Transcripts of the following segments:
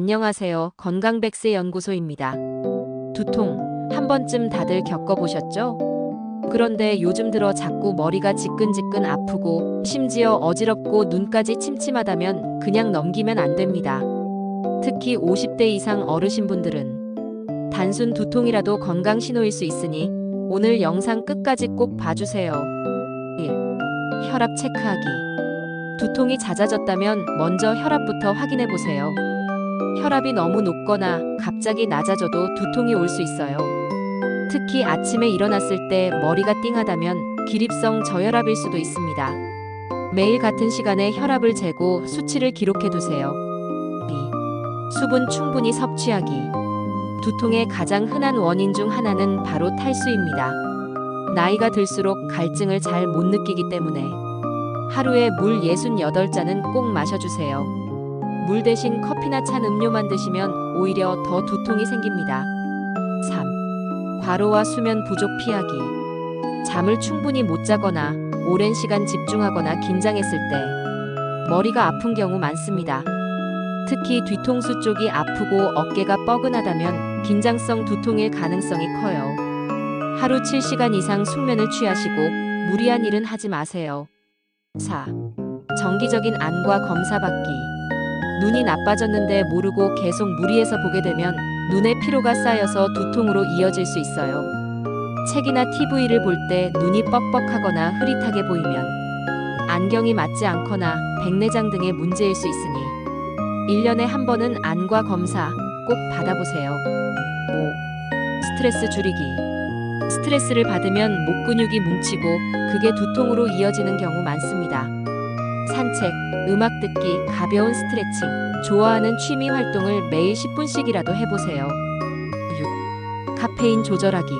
안녕하세요. 건강백세 연구소입니다. 두통 한 번쯤 다들 겪어보셨죠? 그런데 요즘 들어 자꾸 머리가 지끈지끈 아프고 심지어 어지럽고 눈까지 침침하다면 그냥 넘기면 안 됩니다. 특히 50대 이상 어르신분들은 단순 두통이라도 건강 신호일 수 있으니 오늘 영상 끝까지 꼭 봐주세요. 1. 혈압 체크하기. 두통이 잦아졌다면 먼저 혈압부터 확인해 보세요. 혈압이 너무 높거나 갑자기 낮아져도 두통이 올 수 있어요. 특히 아침에 일어났을 때 머리가 띵하다면 기립성 저혈압일 수도 있습니다. 매일 같은 시간에 혈압을 재고 수치를 기록해 두세요. 2. 수분 충분히 섭취하기. 두통의 가장 흔한 원인 중 하나는 바로 탈수입니다. 나이가 들수록 갈증을 잘 못 느끼기 때문에 하루에 물 68잔은 꼭 마셔주세요. 물 대신 커피나 찬 음료만 드시면 오히려 더 두통이 생깁니다. 3. 과로와 수면 부족 피하기. 잠을 충분히 못 자거나 오랜 시간 집중하거나 긴장했을 때 머리가 아픈 경우 많습니다. 특히 뒤통수 쪽이 아프고 어깨가 뻐근하다면 긴장성 두통일 가능성이 커요. 하루 7시간 이상 숙면을 취하시고 무리한 일은 하지 마세요. 4. 정기적인 안과 검사 받기. 눈이 나빠졌는데 모르고 계속 무리해서 보게 되면 눈에 피로가 쌓여서 두통으로 이어질 수 있어요. 책이나 TV를 볼 때 눈이 뻑뻑하거나 흐릿하게 보이면 안경이 맞지 않거나 백내장 등의 문제일 수 있으니 1년에 한 번은 안과 검사 꼭 받아보세요. 5. 스트레스 줄이기. 스트레스를 받으면 목 근육이 뭉치고 그게 두통으로 이어지는 경우 많습니다. 산책, 음악 듣기, 가벼운 스트레칭, 좋아하는 취미 활동을 매일 10분씩이라도 해보세요. 6. 카페인 조절하기.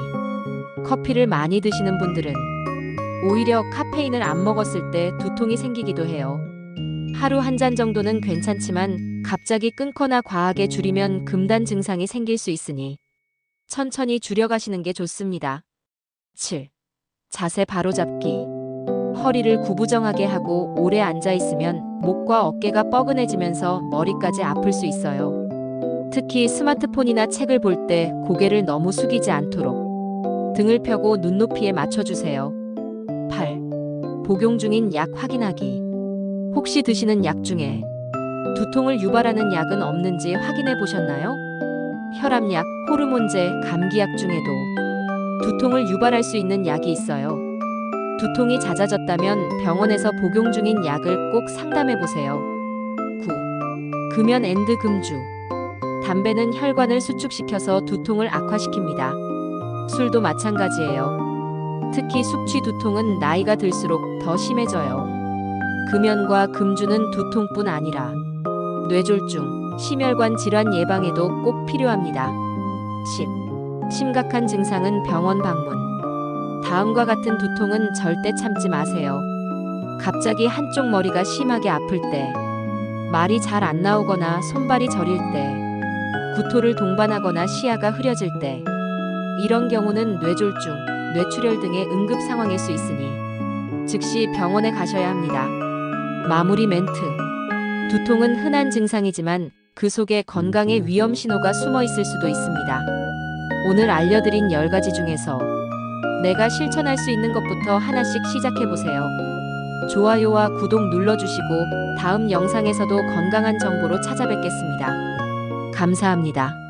커피를 많이 드시는 분들은 오히려 카페인을 안 먹었을 때 두통이 생기기도 해요. 하루 한 잔 정도는 괜찮지만 갑자기 끊거나 과하게 줄이면 금단 증상이 생길 수 있으니 천천히 줄여가시는 게 좋습니다. 7. 자세 바로잡기. 허리를 구부정하게 하고 오래 앉아 있으면 목과 어깨가 뻐근해지면서 머리까지 아플 수 있어요. 특히 스마트폰이나 책을 볼 때 고개를 너무 숙이지 않도록 등을 펴고 눈높이에 맞춰주세요. 8. 복용 중인 약 확인하기. 혹시 드시는 약 중에 두통을 유발하는 약은 없는지 확인해 보셨나요? 혈압약, 호르몬제, 감기약 중에도 두통을 유발할 수 있는 약이 있어요. 두통이 잦아졌다면 병원에서 복용 중인 약을 꼭 상담해 보세요. 9. 금연 앤드 금주. 담배는 혈관을 수축시켜서 두통을 악화시킵니다. 술도 마찬가지예요. 특히 숙취 두통은 나이가 들수록 더 심해져요. 금연과 금주는 두통뿐 아니라 뇌졸중, 심혈관 질환 예방에도 꼭 필요합니다. 10. 심각한 증상은 병원 방문. 다음과 같은 두통은 절대 참지 마세요. 갑자기 한쪽 머리가 심하게 아플 때, 말이 잘 안 나오거나 손발이 저릴 때, 구토를 동반하거나 시야가 흐려질 때, 이런 경우는 뇌졸중, 뇌출혈 등의 응급 상황일 수 있으니 즉시 병원에 가셔야 합니다. 마무리 멘트. 두통은 흔한 증상이지만 그 속에 건강의 위험 신호가 숨어 있을 수도 있습니다. 오늘 알려드린 10가지 중에서 내가 실천할 수 있는 것부터 하나씩 시작해 보세요. 좋아요와 구독 눌러주시고 다음 영상에서도 건강한 정보로 찾아뵙겠습니다. 감사합니다.